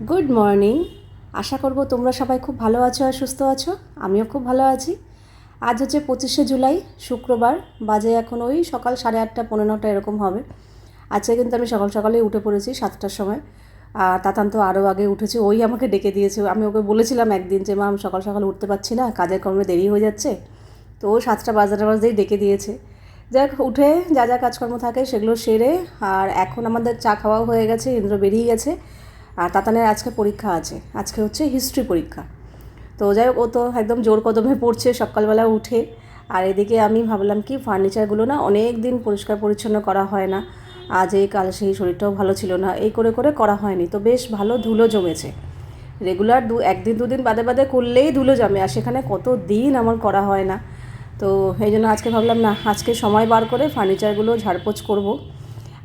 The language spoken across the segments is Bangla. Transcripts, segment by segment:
গুড মর্নিং আশা করব তোমরা সবাই খুব ভালো আছো আর সুস্থ আছো। আমিও খুব ভালো আছি। আজ হচ্ছে পঁচিশে জুলাই, শুক্রবার। বাজে এখন ওই সকাল সাড়ে আটটা পনেরো নটা এরকম হবে। আজকে কিন্তু আমি সকাল সকালেই উঠে পড়েছি সাতটার সময়। আর তাতান তো আরও আগে উঠেছে, ওই আমাকে ডেকে দিয়েছে। আমি ওকে বলেছিলাম একদিন যে, মা, আমি সকাল সকাল উঠতে পারছি না, কাজের কর্মে দেরি হয়ে যাচ্ছে। তো ও সাতটা বাজারে বাজতেই ডেকে দিয়েছে। যাক, উঠে যা যা কাজকর্ম থাকে সেগুলো সেরে, আর এখন আমাদের চা খাওয়াও হয়ে গেছে, ইন্দ্র বেরিয়ে গেছে। আর তাতানের আজকে পরীক্ষা আছে। আজকে হচ্ছে হিস্ট্রি পরীক্ষা। তো যাই হোক, ও তো একদম জোর কদমে পড়ছে, সকালবেলা উঠে। আর এদিকে আমি ভাবলাম কি ফার্নিচারগুলো না অনেক দিন পরিষ্কার পরিচ্ছন্ন করা হয় না। আজ এই কাল সেই শরীরটাও ভালো ছিল না, এই করে করে করা হয়নি। তো বেশ ভালো ধুলো জমেছে। রেগুলার দু, একদিন, দুদিন বাদে বাদে করলেই ধুলো জমে, আর সেখানে কত দিন আমার করা হয় না। তো এই জন্য আজকে ভাবলাম না, আজকে সময় বার করে ফার্নিচারগুলো ঝাড়পোছ করব।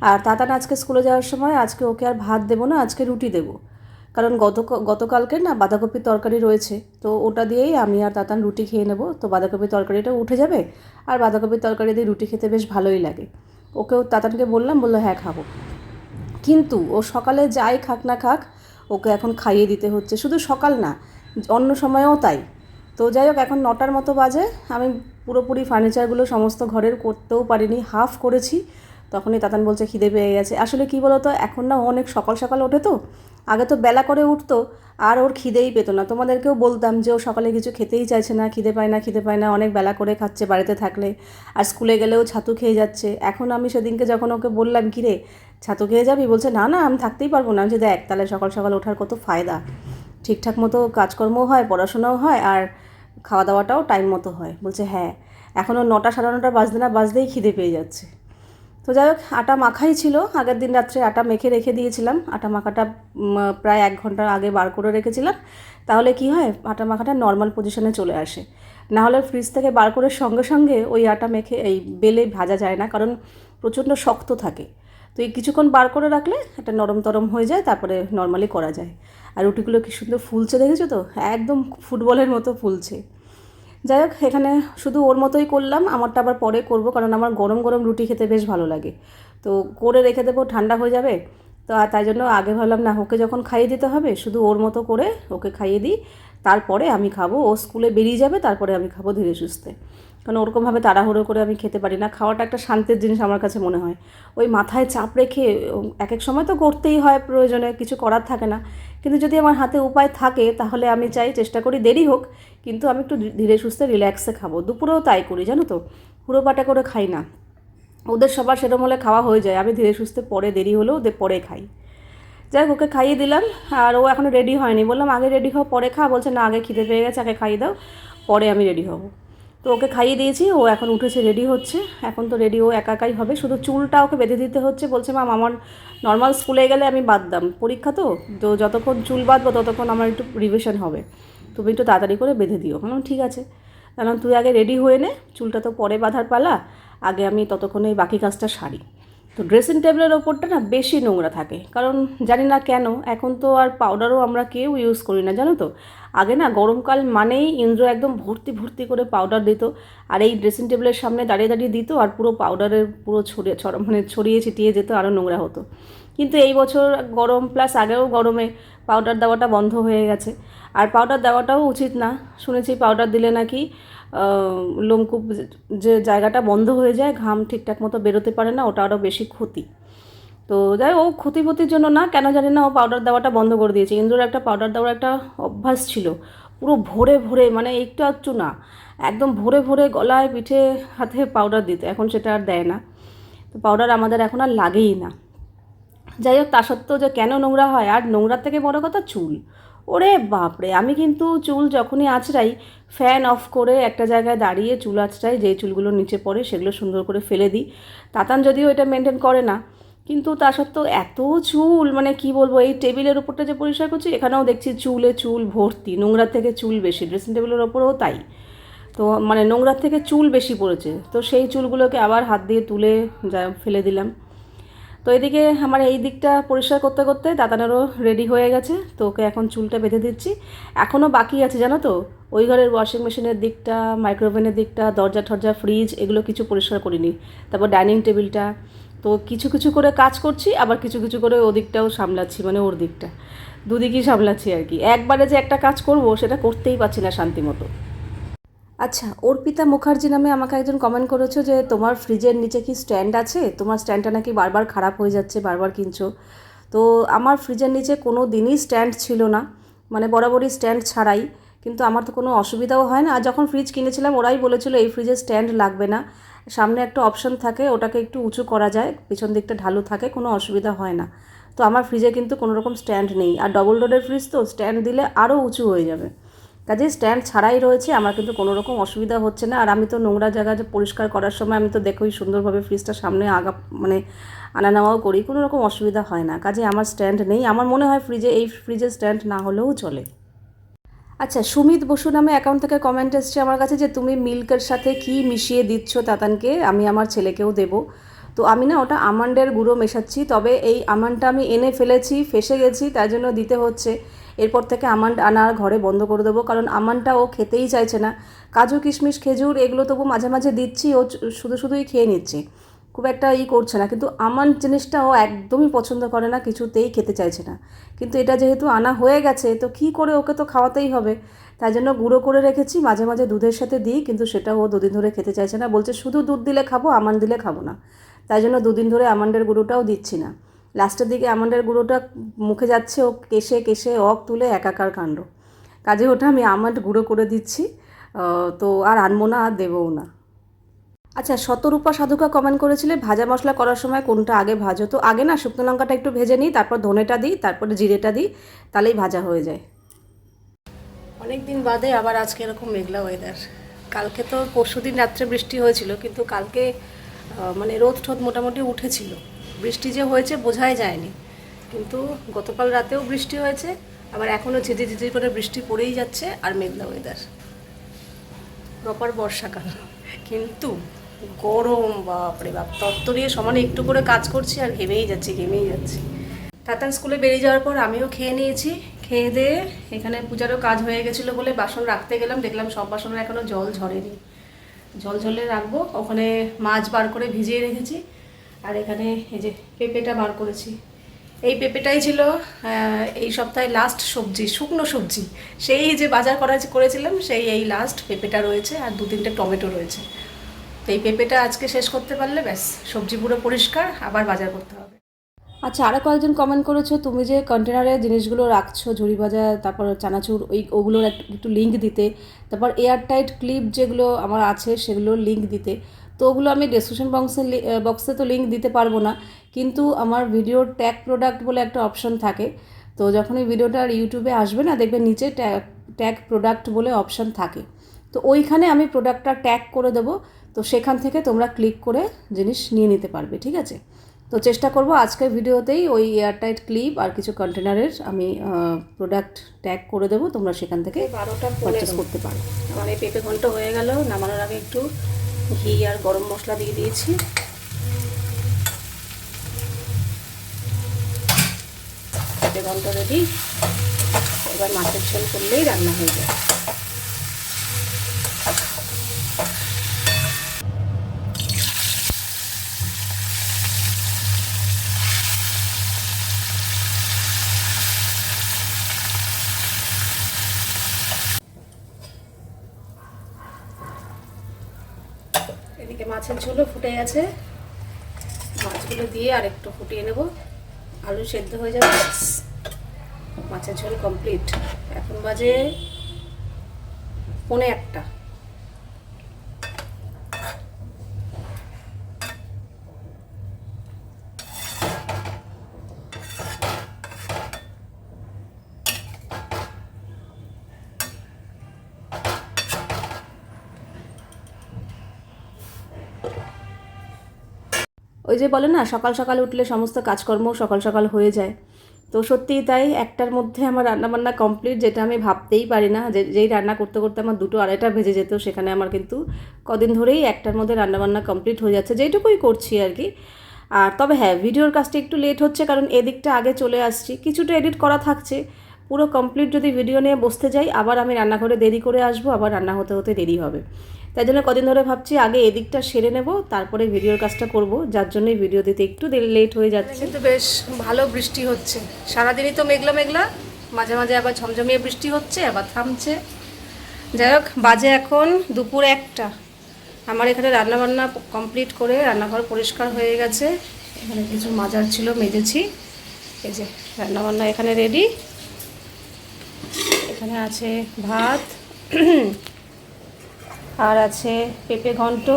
আর তাতান আজকে স্কুলে যাওয়ার সময় আজকে ওকে আর ভাত দেবো না, আজকে রুটি দেবো। কারণ গত গতকালকে না বাঁধাকপির তরকারি রয়েছে, তো ওটা দিয়েই আমি আর তাতান রুটি খেয়ে নেব। তো বাঁধাকপির তরকারিটা উঠে যাবে, আর বাঁধাকপির তরকারি দিয়ে রুটি খেতে বেশ ভালোই লাগে। ওকেও তাতানকে বললাম, বলল হ্যাঁ খাব। কিন্তু ও সকালে যাই খাক না খাক, ওকে এখন খাইয়ে দিতে হচ্ছে। শুধু সকাল না, অন্য সময়েও তাই। তো যাই হোক, এখন নটার মতো বাজে। আমি পুরোপুরি ফার্নিচারগুলো সমস্ত ঘরের করতেও পারিনি হাফ করেছি। তখনই তাতান বলছে, খিদে পেয়ে গেছে। আসলে কী বলতো, এখন না অনেক সকাল সকাল ওঠে তো। আগে তো বেলা করে উঠতো, আর ওর খিদেই পেতো না। তোমাদেরকেও বলতাম যে ও সকালে কিছু খেতেই চাইছে না, খিদে পায় না, খিদে পায় না, অনেক বেলা করে খাচ্ছে বাড়িতে থাকলে। আর স্কুলে গেলেও ছাতু খেয়ে যাচ্ছে। এখন আমি সেদিনকে যখন ওকে বললাম, কি রে, ছাতু খেয়ে যাবি? বলছে, না না, আমি থাকতেই পারব না। যে দেখ, তাহলে সকাল সকাল ওঠার কত ফায়দা। ঠিকঠাক মতো কাজকর্মও হয়, পড়াশোনাও হয়, আর খাওয়া দাওয়াটাও টাইম মতো হয়। বলছে হ্যাঁ এখনও নটা সাড়ে নটা বাজতে না বাজতেই খিদে পেয়ে যাচ্ছে। তো যাই হোক, আটা মাখাই ছিল। আগের দিন রাত্রে আটা মেখে রেখে দিয়েছিলাম। আটা মাখাটা প্রায় এক ঘণ্টার আগে বার করে রেখেছিলাম। তাহলে কি হয়? আটা মাখাটা নর্মাল পজিশনে চলে আসে। না হলে ফ্রিজ থেকে বার করে সঙ্গে সঙ্গে ওই আটা মেখে, এই বেলে ভাজা যায় না, কারণ প্রচণ্ড শক্ত থাকে। তো এই কিছুক্ষণ বার করে রাখলে একটা নরম তরম হয়ে যায়, তারপরে নর্মালি করা যায়। আর রুটিগুলো কি সুন্দর ফুলছে দেখেছ তো? একদম ফুটবলের মতো ফুলছে। যাই হোক, এখানে শুধু ওর মতোই করলাম, আমারটা আবার পরে করব, কারণ আমার গরম গরম রুটি খেতে বেশ ভালো লাগে। তো করে রেখে দেবো, ঠান্ডা হয়ে যাবে। তো আর তাই জন্য আগে ভাবলাম, না, ওকে যখন খাইয়ে দিতে হবে, শুধু ওর মতো করে ওকে খাইয়ে দিই। তারপরে আমি খাব, ও স্কুলে বেরিয়ে যাবে, তারপরে আমি খাব ধীরে সুস্থে। কারণ ওরকমভাবে তাড়াহুড়ো করে আমি খেতে পারি না। খাওয়াটা একটা শান্তির জিনিস আমার কাছে মনে হয়। ওই মাথায় চাপ রেখে এক এক সময় তো করতেই হয়, প্রয়োজনে, কিছু করার থাকে না। কিন্তু যদি আমার হাতে উপায় থাকে, তাহলে আমি চাই চেষ্টা করি দেরি হোক, কিন্তু আমি একটু ধীরে সুস্থে রিল্যাক্সে খাব। দুপুরেও তাই করি, জানো তো? পুরো পাটা করে খাই না। ওদের সবার সেরকম হলে খাওয়া হয়ে যায়। আমি ধীরে সুস্থে পরে, দেরি হলেও ওদের পরে খাই। যাই হোক, ওকে খাইয়ে দিলাম। আর ও এখনও রেডি হয়নি। বললাম, আগে রেডি হও, পরে খা। বলছে, না, আগে খিদে পেয়ে গেছে, আগে খাইয়ে দাও। পরে আমি রেডি হব। তো ওকে খাইয়ে দিয়েছি, ও এখন উঠেছে রেডি হচ্ছে। এখন তো রেডি ও একা একাই হবে। শুধু চুলটা ওকে বেঁধে দিতে হচ্ছে, বলছে ম্যাম আমার নর্মাল স্কুলে গেলে আমি বাঁধতাম পরীক্ষা তো তো যতক্ষণ চুল বাঁধবো, ততক্ষণ আমার একটু রিভিশন হবে। তুমি একটু তাড়াতাড়ি করে বেঁধে দিও। হ্যাঁ ঠিক আছে। কারণ তুই আগে রেডি হয়ে নে, চুলটা তো পরে বাঁধার পালা। আগে আমি ততক্ষণে বাকি কাজটা সারি। তো ড্রেসিং টেবিলের ওপরটা না বেশি নোংরা থাকে। কারণ জানি না কেন, এখন তো আর পাউডারও আমরা কেউ ইউজ করি না, জানো তো? আগে না গরমকাল মানেই ইন্দ্র একদম ভর্তি ভর্তি করে পাউডার দিত, আর এই ড্রেসিং টেবিলের সামনে দাঁড়িয়ে দাঁড়িয়ে দিত, আর পুরো পাউডারের পুরো ছড়িয়ে মানে ছড়িয়ে ছিটিয়ে যেত আরও নোংরা হতো। কিন্তু এই বছর গরম প্লাস আগেও গরমে পাউডার দেওয়াটা বন্ধ হয়ে গেছে। আর পাউডার দেওয়াটাও উচিত না। শুনেছি পাউডার দিলে নাকি লোমকূপ যে জায়গাটা বন্ধ হয়ে যায়, ঘাম ঠিকঠাক মতো বেরোতে পারে না, ওটা আরও বেশি ক্ষতি। তো যাই ও ক্ষতিপতির জন্য না, কেন জানি না ও পাউডার দেওয়াটা বন্ধ করে দিয়েছে। ইন্দ্রর একটা পাউডার দেওয়ার একটা অভ্যাস ছিল। পুরো ভরে ভরে মানে একটু একটু না, একদম ভরে ভরে গলায়, পিঠে, হাতে পাউডার দিতে। এখন সেটা আর দেয় না। তো পাউডার আমাদের এখন আর লাগেই না। যাই হোক, তা সত্ত্বেও যে কেন নোংরা হয়, আর নোংরার থেকে বড় কথা চুল। ওরে বাপরে, আমি কিন্তু চুল যখনই আঁচড়াই ফ্যান অফ করে একটা জায়গায় দাঁড়িয়ে চুল আঁচড়াই, যে চুলগুলো নিচে পড়ে সেগুলো সুন্দর করে ফেলে দিই। তাতান যদিও এটা মেনটেন করে না, কিন্তু তা সত্ত্বেও এত চুল মানে কি বলব, এই টেবিলের ওপরটা যে পরিষ্কার করছি, এখানেও দেখছি চুলে চুল ভর্তি, নোংরা থেকে চুল বেশি ড্রেসিং টেবিলের ওপরেও তাই। তো মানে নোংরার থেকে চুল বেশি পড়েছে, তো সেই চুলগুলোকে আবার হাত দিয়ে তুলে যা, ফেলে দিলাম। তো এদিকে আমার এই দিকটা পরিষ্কার করতে করতে দাদানেরও রেডি হয়ে গেছে, তো ওকে এখন চুলটা বেঁধে দিচ্ছি। এখনও বাকি আছে, জানো তো? ওই ঘরের ওয়াশিং মেশিনের দিকটা মাইক্রোওভেনের দিকটা, দরজা, ঠরজা ফ্রিজ এগুলো কিছু পরিষ্কার করিনি। তারপর ডাইনিং টেবিলটা তো কিছু কিছু করে কাজ করছি, আবার কিছু কিছু করে ওদিকটাও সামলাচ্ছি মানে ওর দিকটা। দুদিকেই সামলাচ্ছি আর কি। একবারে যে একটা কাজ করব, সেটা করতেই পারছি না শান্তি মতো। আচ্ছা অর্পিতা মুখার্জি নামে আমাকে একজন কমেন্ট করেছ যে তোমার ফ্রিজের নিচে কি স্ট্যান্ড আছে? তোমার স্ট্যান্ডটা নাকি বারবার খারাপ হয়ে যাচ্ছে, বারবার কিনছো। তো আমার ফ্রিজের নিচে কোনো দিনই স্ট্যান্ড ছিল না মানে বরাবরই স্ট্যান্ড ছাড়াই। কিন্তু আমার তো কোনো অসুবিধাও হয় না। আর যখন ফ্রিজ কিনেছিলাম, ওরাই বলেছিল এই ফ্রিজে স্ট্যান্ড লাগবে না। সামনে একটা অপশন থাকে, ওটাকে একটু উঁচু করা যায়, পিছন দিকটা ঢালু থাকে, কোনো অসুবিধা হয় না। তো আমার ফ্রিজে কিন্তু কোনো রকম স্ট্যান্ড নেই। আর ডবল ডোরের ফ্রিজ তো স্ট্যান্ড দিলে আরও উঁচু হয়ে যাবে। কাজে স্ট্যান্ড ছাড়াই রয়েছে, আমার কিন্তু কোনো রকম অসুবিধা হচ্ছে না। আর আমি তো নোংরা জায়গা পরিষ্কার করার সময় আমি তো দেখোই সুন্দরভাবে ফ্রিজটা সামনে আগা মানে আনা নেওয়াও করি, কোনো রকম অসুবিধা হয় না। কাজে আমার স্ট্যান্ড নেই, আমার মনে হয় ফ্রিজে এই ফ্রিজের স্ট্যান্ড না হলেও চলে। আচ্ছা সুমিত বসু নামে অ্যাকাউন্ট থেকে কমেন্ট এসছে আমার কাছে যে, তুমি মিল্কের সাথে কি মিশিয়ে দিচ্ছ তাতানকে? আমি আমার ছেলেকেও দেব। তো আমি না ওটা আমান্ডের গুঁড়ো মেশাচ্ছি, তবে এই আমন্ডটা আমি এনে ফেলেছি, ফেসে গেছি, তাই জন্য দিতে হচ্ছে। এরপর থেকে আমন্ড আনার ঘরে বন্ধ করে দেবো, কারণ আমন্ডটা ও খেতেই চাইছে না। কাজু, কিশমিশ, খেজুর এগুলো তবু মাঝে মাঝে দিচ্ছি, ও শুধু শুধুই খেয়ে নিচ্ছে। খুব একটা ই করছে না, কিন্তু আমার জিনিসটা ও একদমই পছন্দ করে না, কিছুতেই খেতে চাইছে না। কিন্তু এটা যেহেতু আনা হয়ে গেছে, তো কী করে ওকে তো খাওয়াতেই হবে? তাই জন্য গুঁড়ো করে রেখেছি, মাঝে মাঝে দুধের সাথে দিই, কিন্তু সেটা ও দুদিন ধরে খেতে চাইছে না। বলছে, শুধু দুধ দিলে খাব, আমান দিলে খাব না। তাই জন্য দুদিন ধরে আমান্ডের গুঁড়োটাও দিচ্ছি না। লাস্টের দিকে আমন্ডের গুঁড়োটা মুখে যাচ্ছে, ও কেশে কেশে অক তুলে একাকার কাণ্ড। কাজে ওটা আমি আমন্ড গুঁড়ো করে দিচ্ছি তো আর আনব না, আর দেবও না। আচ্ছা শতরূপা সাধুকা কমেন্ট করেছিলে, ভাজা মশলা করার সময় কোনটা আগে ভাজো? তো আগে না শুকনো লঙ্কাটা একটু ভেজে নিই, তারপর ধনেটা দিই, তারপরে জিরেটা দিই, তাহলেই ভাজা হয়ে যায়। অনেক দিন বাদে আবার আজকে এরকম মেঘলা ওয়েদার কালকে তো পরশু দিন রাত্রে বৃষ্টি হয়েছিল, কিন্তু কালকে মানে রোদ ঠোদ মোটামুটি উঠেছিল। বৃষ্টি যে হয়েছে বোঝাই যায়নি। কিন্তু গতকাল রাতেও বৃষ্টি হয়েছে, আবার এখনও ঝিঝি ঝিঝি করে বৃষ্টি পড়েই যাচ্ছে আর মেঘলা ওয়েদার প্রপার বর্ষাকাল। কিন্তু গরম, বাপরে বাপ তত্তরিয়ে সমানে একটু করে কাজ করছি আর ঘেমেই যাচ্ছি ঘেমেই যাচ্ছি। তাতান স্কুলে বেরিয়ে যাওয়ার পর আমিও খেয়ে নিয়েছি। খেয়ে দিয়ে এখানে পূজারও কাজ হয়ে গেছিল বলে বাসন রাখতে গেলাম, দেখলাম সব বাসনের এখনও জল ঝরেনি। জল ঝরলে রাখব, ওখানে মাছ বার করে ভিজিয়ে রেখেছি। আর এখানে এই যে পেঁপেটা বার করেছি। এই পেঁপেটাই ছিল এই সপ্তাহে লাস্ট সবজি, শুকনো সবজি। সেই যে বাজার করা করেছিলাম, সেই এই লাস্ট পেঁপেটা রয়েছে আর দু তিনটে টমেটো রয়েছে। তো এই পেঁপেটা আজকে শেষ করতে পারলে ব্যাস, সবজি পুরো পরিষ্কার, আবার বাজার করতে হবে। আচ্ছা আরও কয়েকজন কমেন্ট করেছ, তুমি যে কন্টেনারে জিনিসগুলো রাখছো, ঝুড়ি ভাজা, তারপর চানাচুর, ওই ওগুলোর একটু লিঙ্ক দিতে, তারপর এয়ারটাইট ক্লিপ যেগুলো আমার আছে সেগুলোর লিঙ্ক দিতে। তো ওগুলো আমি ডেসক্রিপশন বক্সে বক্সে তো লিঙ্ক দিতে পারব না। কিন্তু আমার ভিডিওর ট্যাগ প্রোডাক্ট বলে একটা অপশন থাকে। তো যখন এই ভিডিওটা আর ইউটিউবে আসবে না দেখবে নিচে ট্যাগ ট্যাগ প্রোডাক্ট বলে অপশন থাকে। তো ওইখানে আমি প্রোডাক্টটা ট্যাগ করে দেবো। তো সেখান থেকে তোমরা ক্লিক করে জিনিস নিয়ে নিতে পারবে ঠিক আছে? তো চেষ্টা করব আজকের ভিডিওতেই ওই এয়ারটাইট ক্লিপ আর কিছু কন্টেনারের আমি প্রোডাক্ট ট্যাগ করে দেবো। তোমরা সেখান থেকে বারোটা পারচেস করতে পারো। আমার এই পেঁপে ঘন্ট হয়ে গেল নামানোর আগে একটু ঘি আর গরম মশলা দিয়ে দিয়েছি। পেঁপে রেডি এবার মাছের ঝোল করলেই রান্না হয়ে যায় এদিকে মাছের ফুটে গেছে। মাছগুলো দিয়ে আর একটু ফুটিয়ে নেব। আলু সেদ্ধ হয়ে যাবে। মাছের ঝোল কমপ্লিট। এখন বাজে পনে একটা। ওই যে বলে না, সকাল সকাল উঠলে সমস্ত কাজকর্ম সকাল সকাল হয়ে যায়। তো সত্যিই তাই একটার মধ্যে আমার রান্নাবান্না কমপ্লিট যেটা আমি ভাবতেই পারি না, যে যেই রান্না করতে করতে আমার দুটো আড়াইটা ভেজে যেত, সেখানে আমার কিন্তু কদিন ধরেই একটার মধ্যে রান্নাবান্না কমপ্লিট হয়ে যাচ্ছে, যেইটুকুই করছি আর কি। আর তবে হ্যাঁ ভিডিওর কাজটা একটু লেট হচ্ছে, কারণ এদিকটা আগে চলে আসছি। কিছুটা এডিট করা থাকছে, পুরো কমপ্লিট যদি ভিডিও নিয়ে বসতে যাই, আবার আমি রান্নাঘরে দেরি করে আসব, আবার রান্না হতে হতে দেরি হবে। তাই জন্য কদিন ধরে ভাবছি আগে এদিকটা সেরে নেব তারপরে ভিডিওর কাজটা করব। যার জন্যই ভিডিও দিতে একটু লেট হয়ে যাচ্ছে। কিন্তু বেশ ভালো বৃষ্টি হচ্ছে। সারাদিনই তো মেঘলা মেঘলা মাঝে মাঝে আবার ঝমঝমিয়ে বৃষ্টি হচ্ছে আবার থামছে। যাই হোক বাজে এখন দুপুর একটা। আমার এখানে রান্নাবান্না কমপ্লিট করে রান্নাঘর পরিষ্কার হয়ে গেছে। এখানে কিছু মাজার ছিল মেজেছি। এই যে রান্নাবান্না এখানে রেডি এখানে আছে ভাত আর আছে পেঁপে ঘন্ট।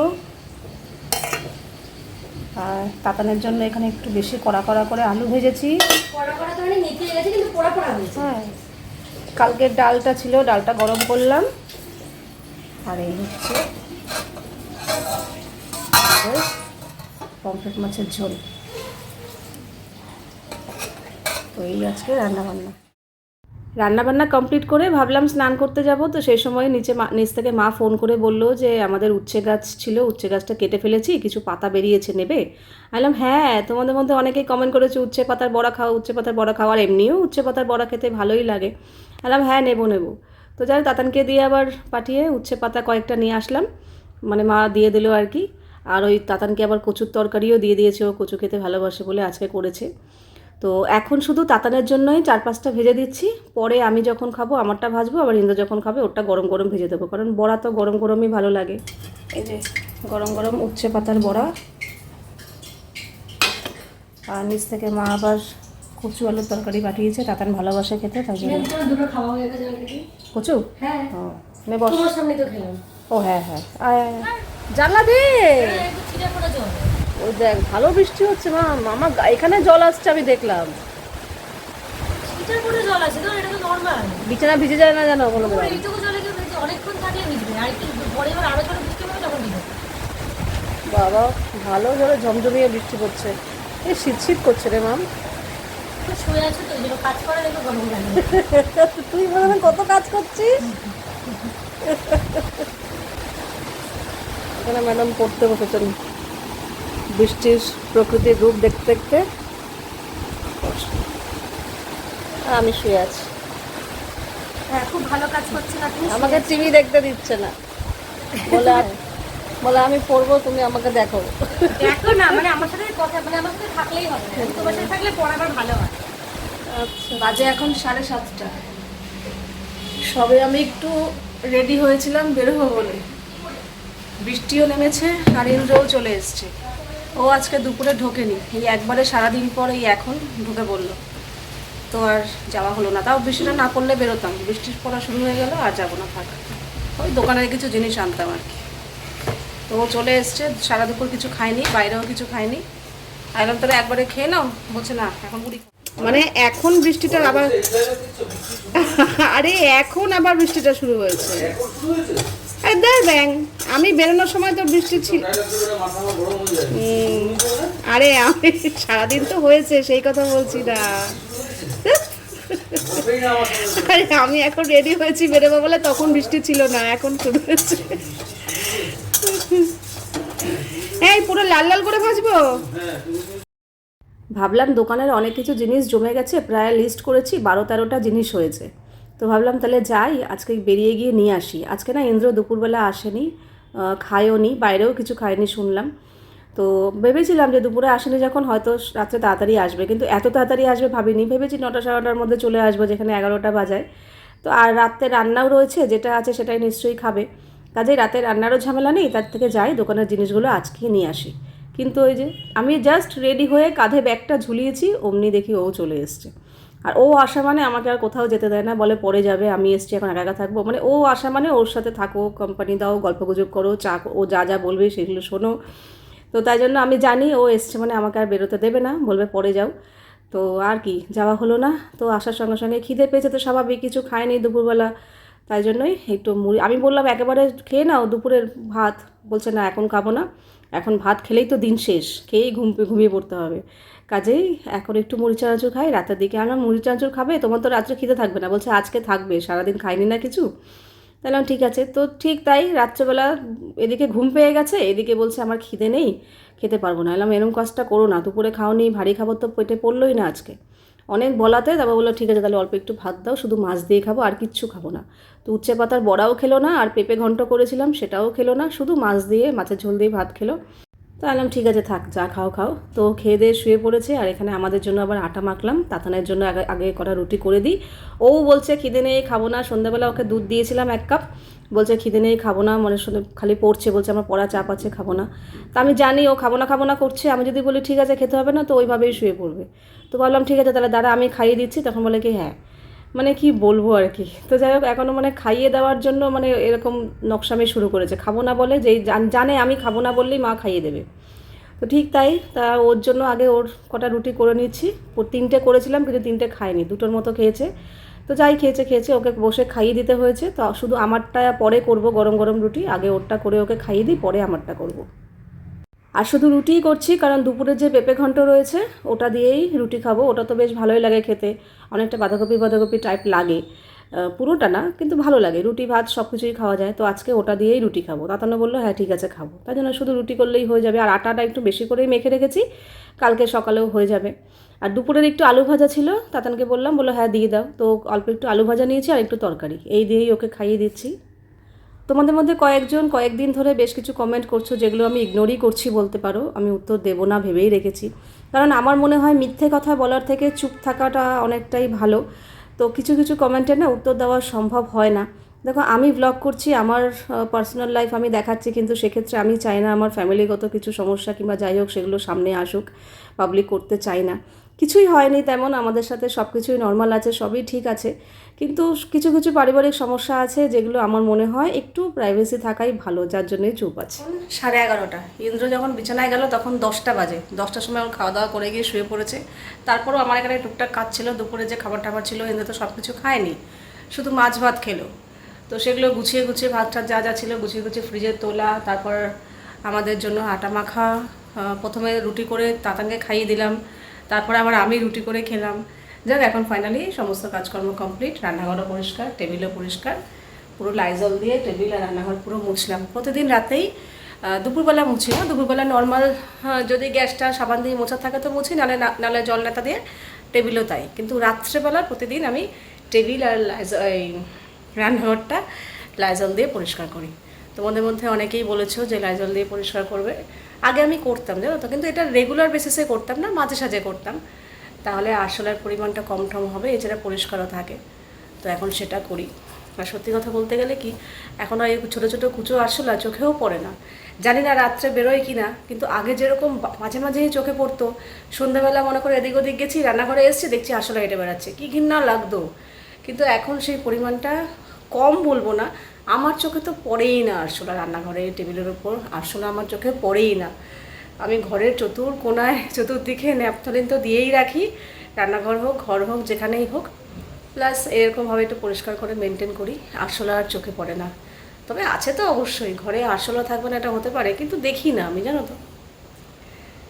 আর তাতানের জন্য এখানে একটু বেশি কড়া কড়া করে আলু ভেজেছি। মানে হ্যাঁ কালকের ডালটা ছিল ডালটা গরম করলাম। আর এই হচ্ছে পমফ্রেট মাছের ঝোল। তো এই আজকে রান্নাবান্না। রান্নাবান্না কমপ্লিট করে ভাবলাম স্নান করতে যাব, তো সেই সময় নিচে মা নিচ থেকে মা ফোন করে বলল যে আমাদের উচ্ছে গাছ ছিল, উচ্ছে গাছটা কেটে ফেলেছি, কিছু পাতা বেরিয়েছে, নেবে? বললাম হ্যাঁ তোমাদের মধ্যে অনেকেই কমেন্ট করেছে উচ্ছে পাতার বড়া খাও, উচ্ছে পাতার বড়া খাও, আর এমনিও উচ্ছে পাতার বড়া খেতে ভালোই লাগে। বললাম হ্যাঁ নেব নেব। তো যাই তাতানকে দিয়ে আবার পাঠিয়ে উচ্ছে পাতা কয়েকটা নিয়ে আসলাম মানে মা দিয়ে দিল আর কি। আর ওই তাতানকে আবার কচুর তরকারিও দিয়ে দিয়েছে, ও কচু খেতে ভালোবাসে বলে আজকে করেছে। তো এখন শুধু তাতানের জন্যই চার পাঁচটা ভেজে দিচ্ছি। পরে আমি যখন খাব আমারটা ভাজবো আবার ইন্দ্র যখন খাবে ওটা গরম গরম ভেজে দেবো কারণ বড়া তো গরম গরমই ভালো লাগে। এই যে গরম গরম উচ্ছে পাতার বড়া। আর নিচ থেকে মা আবার কচু আলুর তরকারি পাঠিয়েছে তাতান ভালোবাসে খেতে তাই জন্য। কচু? হ্যাঁ। ও হ্যাঁ হ্যাঁ। জানলা দে। ওই দেখ ভালো বৃষ্টি হচ্ছে মা। মামা এখানে জল আসছে আমি দেখলাম। জল আছে? তো এটা তো নর্মাল বিছানা ভিজে যায় না জানো কোনো এইটুকু জলে অনেকক্ষণ থাকলে ভিজবে। আর একটু পরে এবার আরও জলে বৃষ্টি হবে তখন ভিজবে। বাবা ভালো জোরে ঝমঝমিয়ে বৃষ্টি পড়ছে। এই শীত শীত করছে রে মাম। শুয়ে আছো তো এই কাজ করে দেখো গরম লাগে তুই বলে কত কাজ করছিস? এখানে ম্যাডাম পড়তে বসেছেন। বৃষ্টির প্রকৃতির রূপ দেখতে দেখতে আমি শুয়ে আছি। হ্যাঁ খুব ভালো কাজ করছে না তুমি আমাকে টিভি দেখতে দিচ্ছে না। বলে বলে আমি পড়ব তুমি আমাকে দেখো। দেখো না মানে আমার সাথে কথা মানে আমার সাথে থাকলেই হবে তোমার সাথে থাকলে পড়াবার ভালো হয়। আচ্ছা। বাজে এখন সাড়ে সাতটা। সবে আমি একটু রেডি হয়েছিলাম বেরোবো বলে। বৃষ্টিও নেমেছে আর ইন্দ্রও চলে এসছে। ও আজকে দুপুরে ঢোকেনি। এই একবারে সারাদিন পর এই এখন ঢুকে পড়ল। তো আর যাওয়া হলো না। তাও বৃষ্টিটা না পড়লে বেরোতাম। বৃষ্টির পড়া শুরু হয়ে গেল আর যাব না ফাঁকা ওই দোকানের কিছু জিনিস আনতাম আর কি। তো ও চলে এসছে সারা দুপুর কিছু খায়নি বাইরেও কিছু খায়নি। আইলাম তাহলে একবারে খেয়ে নাও। বলছে না এখন বুড়ি মানে এখন বৃষ্টিটা আবার আরে এখন আবার বৃষ্টিটা শুরু হয়েছে। আরে দেখ ব্যাং আমি বেরোনোর সময় তো বৃষ্টি ছিল। আরে আমি সারাদিন তো হয়েছে, সেই কথা বলছি না। আরে আমি এখন রেডি হয়েছি বেরোবো বলে, তখন বৃষ্টি ছিল না, এখন শুরু হয়েছে। এই, পুরো লাল লাল করে ভাজবো? ভাবলাম দোকানের অনেক কিছু জিনিস জমে গেছে, প্রায় লিস্ট করেছি, বারো তেরোটা জিনিস হয়েছে। তো ভাবলাম তাহলে যাই, আজকে বেরিয়ে গিয়ে নিয়ে আসি। আজকে না ইন্দ্র দুপুরবেলা আসেনি খায়ও নি, বাইরেও কিছু খায়নি শুনলাম। তো ভেবেছিলাম যে দুপুরে আসেনি যখন হয়তো রাত্রে তাড়াতাড়ি আসবে, কিন্তু এত তাড়াতাড়ি আসবে ভাবিনি। ভেবেছি নটা সাড়ে নটার মধ্যে চলে আসব, যেখানে এগারোটা বাজায়। তো আর রাত্রে রান্নাও রয়েছে, যেটা আছে সেটাই নিশ্চয়ই খাবে। কাজেই রাতে রান্নারও ঝামেলা নেই, তার থেকে যাই, দোকানের জিনিসগুলো আজকেই নিয়ে আসি। কিন্তু ওই যে, আমি জাস্ট রেডি হয়ে কাঁধে ব্যাগটা ঝুলিয়েছি, অমনি দেখি ও চলে এসছে। আর ও আসা মানে আমাকে আর কোথাও যেতে দেয় না, বলে পরে যাবে, আমি এসছি, এখন একা একা থাকব। মানে ও আসা মানে ওর সাথে থাকো কোম্পানি দাও গল্প গুজব করো, চা ও যা যা বলবে সেগুলো শোনো। তো তাই জন্য আমি জানি ও এসছে মানে আমাকে আর বেরোতে দেবে না, বলবে পরে যাও। তো আর কি, যাওয়া হলো না, তো আসার সঙ্গে সঙ্গে খিদে পেয়েছে তো স্বাভাবিক, কিছু খায়নি দুপুরবেলা। তাই জন্যই একটু মুড়ি, আমি বললাম একেবারে খেয়ে নাও, দুপুরের ভাত, বলছে না এখন খাব না, এখন ভাত খেলেই তো দিন শেষ, খেয়েই ঘুম, ঘুমিয়ে পড়তে হবে। কাজেই এখন একটু মুড়ি চানাচুর খাই, রাতের দিকে আমার মুড়ি চানাচুর খাবে। তোমার তো রাত্রে খিদে থাকবে না, বলছে আজকে থাকবে, সারাদিন খাইনি না কিছু। তাহলে ঠিক আছে। তো ঠিক তাই রাত্রেবেলা এদিকে ঘুম পেয়ে গেছে, এদিকে বলছে আমার খিদে নেই, খেতে পারব না। এলাম এরম কাজটা করো না, দুপুরে খাওনি, ভারী খাবার তো পেটে পড়লোই না আজকে। অনেক বলাতে, তারপর বলল, ঠিক আছে, তাহলে অল্প একটু ভাত দাও, শুধু মাছ দিয়ে খাব, আর কিচ্ছু খাব না। তো উচ্ছে পাতার বড়াও খেলো না, আর পেঁপে ঘন্ট করেছিলাম, সেটাও খেলো না, শুধু মাছ দিয়ে, মাছের ঝোল দিয়ে ভাত খেলো। তো আলাম ঠিক আছে, থাক, যা খাও খাও। তো খেয়ে দিয়ে শুয়ে পড়েছে, আর এখানে আমাদের জন্য আবার আটা মাখলাম। তাতানের জন্য আগে আগে কটা রুটি করে দিই। ও বলছে, খিদে নেই, খাব না। সন্ধ্যাবেলা ওকে দুধ দিয়েছিলাম এক কাপ। বলছে, খিদে নেই, খাব না। মনে খালি পড়ছে, বলছে, আমার পড়া চাপ আছে, খাব না। তা আমি জানি, ও খাব না খাব না করছে। আমি যদি বলি, ঠিক আছে, খেতে হবে না, তো ওইভাবেই শুয়ে পড়বে। তো বললাম ঠিক আছে, তাহলে দাঁড়া, আমি খাইয়ে দিচ্ছি। তখন বলে কি হ্যাঁ। মানে কি বলব আর কি? তো যাই হোক এখনও মানে খাইয়ে দেওয়ার জন্য মানে এরকম নকশামি শুরু করেছে। খাব না বলে যেই জান- আমি খাব না বললেই মা খাইয়ে দেবে। তো ঠিক তাই, তা ওর জন্য আগে ওর কটা রুটি করে নিচ্ছি। তিনটে করেছিলাম, কিন্তু তিনটে খায়নি, দুটোর মতো খেয়েছে। তো যাই খেয়েছে খেয়েছে, ওকে বসে খাইয়ে দিতে হয়েছে। তো শুধু আমারটা পরে করব, গরম গরম রুটি, আগে ওরটা করে ওকে খাইয়ে দিই, পরে আমারটা করব। আর শুধু রুটিই করছি, কারণ দুপুরে যে পেঁপে ঘন্ট রয়েছে, ওটা দিয়েই রুটি খাব। ওটা তো বেশ ভালোই লাগে খেতে। অনেকটা বাঁধাকপি বাঁধাকপি টাইপ লাগে। পুরোটা না, কিন্তু ভালো লাগে। রুটি, ভাত সব কিছুই খাওয়া যায়। তো আজকে ওটা দিয়েই রুটি খাব। তাতানো বলল হ্যাঁ ঠিক আছে, খাব। তাই জন্য শুধু রুটি করলেই হয়ে যাবে। আর আটাটা একটু বেশি করেই মেখে রেখেছি। কালকে সকালেও হয়ে যাবে। আর দুপুরের একটু আলু ভাজা ছিল, তাতানকে বললাম, বলল হ্যাঁ দিয়ে দাও। তো অল্প একটু আলু ভাজা নিয়েছি আর একটু তরকারি। এই দিয়েই ওকে খাইয়ে দিচ্ছি। তোমাদের মধ্যে কয়েকজন, কয়েকদিন ধরে বেশ কিছু কমেন্ট করছ যেগুলো আমি ইগনোরই করছি বলতে পারো। আমি উত্তর দেবো না, ভেবেই রেখেছি। কারণ আমার মনে হয় মিথ্যে কথা বলার থেকে চুপ থাকাটা অনেকটাই ভালো। তো কিছু কিছু কমেন্টে না উত্তর দেওয়া সম্ভব হয় না। দেখো, আমি ব্লগ করছি, আমার পার্সোনাল লাইফ আমি দেখাচ্ছি, কিন্তু সেক্ষেত্রে আমি চাই না আমার ফ্যামিলিগত কিছু সমস্যা কিংবা যাই হোক সেগুলো সামনে আসুক। পাবলিক করতে চাই না। কিছুই হয়নি তেমন, আমাদের সাথে সব কিছুই নর্মাল আছে, সবই ঠিক আছে। কিন্তু কিছু কিছু পারিবারিক সমস্যা আছে যেগুলো আমার মনে হয় একটু প্রাইভেসি থাকাই ভালো, যার জন্যই চুপ আছে। সাড়ে এগারোটা। ইন্দ্র যখন বিছানায় গেল তখন দশটা বাজে। দশটার সময় আমার খাওয়া দাওয়া করে গিয়ে শুয়ে পড়েছে। তারপরও আমার এখানে টুকটাক কাজ ছিল, দুপুরে যে খাবার টাবার ছিল, ইন্দ্র তো সব কিছু খায়নি। শুধু মাছ ভাত খেলো। তো সেগুলো গুছিয়ে গুছিয়ে ভাত টাত যা যা ছিল গুছিয়ে গুছিয়ে ফ্রিজে তোলা, তারপর আমাদের জন্য আটা মাখা প্রথমে রুটি করে তাতাঙ্গে খাইয়ে দিলাম। তারপরে আবার আমি রুটি করে খেলাম। যাক, এখন ফাইনালি সমস্ত কাজকর্ম কমপ্লিট রান্নাঘরও পরিষ্কার, টেবিলও পরিষ্কার। পুরো লাইজল দিয়ে টেবিল আর রান্নাঘর পুরো মুছলাম। প্রতিদিন রাতেই দুপুরবেলা মুছি না, দুপুরবেলা নর্মাল যদি গ্যাসটা সাবান দিয়ে মোছা থাকে তো মুছি, নালে নালে জল নেতা দিয়ে টেবিলও তাই। কিন্তু রাত্রেবেলা প্রতিদিন আমি টেবিল আর লাইজ এই রান্নাঘরটা লাইজল দিয়ে পরিষ্কার করি। তোমাদের মধ্যে অনেকেই বলেছ যে লাইজল দিয়ে পরিষ্কার করবে। আগে আমি করতাম, জানো তো? কিন্তু এটা রেগুলার বেসিসে করতাম না, মাঝে সাঝে করতাম। তাহলে আরশোলার পরিমাণটা কম টম হবে, এছাড়া পরিষ্কারও থাকে। তো এখন সেটা করি। আর সত্যি কথা বলতে গেলে কি, এখন এই ছোটো ছোটো কুচো আরশোলা চোখেও পড়ে না। জানি না রাত্রে বেরোয় কি না কিন্তু আগে যেরকম মাঝে মাঝেই চোখে পড়তো, সন্ধ্যাবেলা মনে করে এদিক ওদিক গেছি, রান্নাঘরে এসেছি, দেখছি আরশোলা হেঁটে বেড়াচ্ছে কী ঘৃণা লাগতো। কিন্তু এখন সেই পরিমাণটা কম বলব না আমার চোখে তো পড়েই না আরশোলা রান্নাঘরে টেবিলের ওপর আরশোলা আমার চোখে পড়েই না। আমি ঘরের চতুর কোনায় চতুর্দিকে ন্যাপথলিন তো দিয়েই রাখি, রান্নাঘর হোক, ঘর হোক, যেখানেই হোক। প্লাস এরকমভাবে একটু পরিষ্কার করে মেনটেন করি, আরশোলা আর চোখে পড়ে না। তবে আছে তো অবশ্যই, ঘরে আরশোলা থাকবে না, এটা হতে পারে, কিন্তু দেখি না আমি, জানো তো।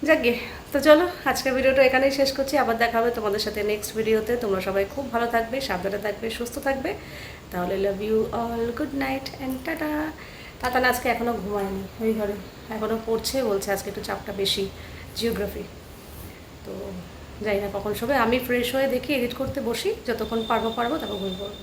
যাকে তো চলো, আজকের ভিডিওটা এখানেই শেষ করছি, আবার দেখা হবে তোমাদের সাথে নেক্সট ভিডিওতে তোমরা সবাই খুব ভালো থাকবে, সাবধানে থাকবে, সুস্থ থাকবে। তাহলে love you all good night and tata Tatan আজকে এখনও ঘুমায়নি, ওই ঘরে। এখনও পড়ছে, বলছে আজকে একটু চাপটা বেশি জিওগ্রাফি তো যাই না কখন সবে আমি ফ্রেশ হয়ে দেখি এডিট করতে বসি, যতক্ষণ পারব পারব, তারপর ঘুম পড়ব।